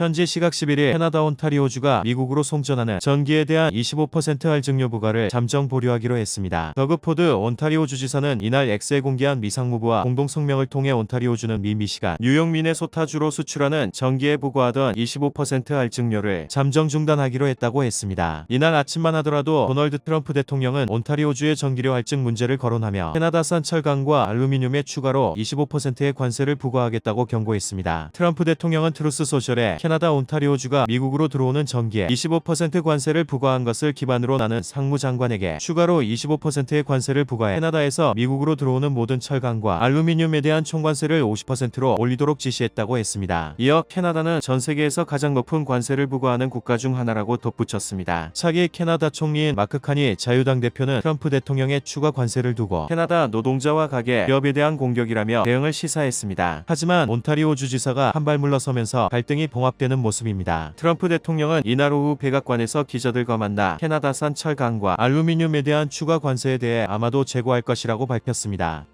현지 시각 11일 캐나다 온타리오주가 미국으로 송전하는 전기에 대한 25% 할증료 부과를 잠정 보류하기로 했습니다. 더그 포드 온타리오 주 지사는 이날 X에 공개한 미상무부와 공동 성명을 통해 온타리오주는 미 미시간, 뉴욕 미네소타주로 수출하는 전기에 부과하던 25% 할증료를 잠정 중단하기로 했다고 했습니다. 이날 아침만 하더라도 도널드 트럼프 대통령은 온타리오주의 전기료 할증 문제를 거론하며 캐나다산 철강과 알루미늄에 추가로 25%의 관세를 부과하겠다고 경고했습니다. 트럼프 대통령은 트루스 소셜에 캐나다 온타리오주가 미국으로 들어오는 전기에 25% 관세를 부과한 것을 기반으로 나는 상무장관에게 추가로 25%의 관세를 부과해 캐나다에서 미국으로 들어오는 모든 철강과 알루미늄에 대한 총관세를 50%로 올리도록 지시했다고 했습니다. 이어 캐나다는 전 세계에서 가장 높은 관세를 부과하는 국가 중 하나라고 덧붙였습니다. 차기 캐나다 총리인 마크 칸이 자유당 대표는 트럼프 대통령의 추가 관세를 두고 캐나다 노동자와 가게, 기업에 대한 공격이라며 대응을 시사했습니다. 하지만 온타리오 주지사가 한 발 물러서면서 갈등이 봉합 되는 모습입니다. 트럼프 대통령은 이날 오후 백악관에서 기자들과 만나 캐나다산 철강과 알루미늄에 대한 추가 관세에 대해 아마도 제고할 것이라고 밝혔습니다.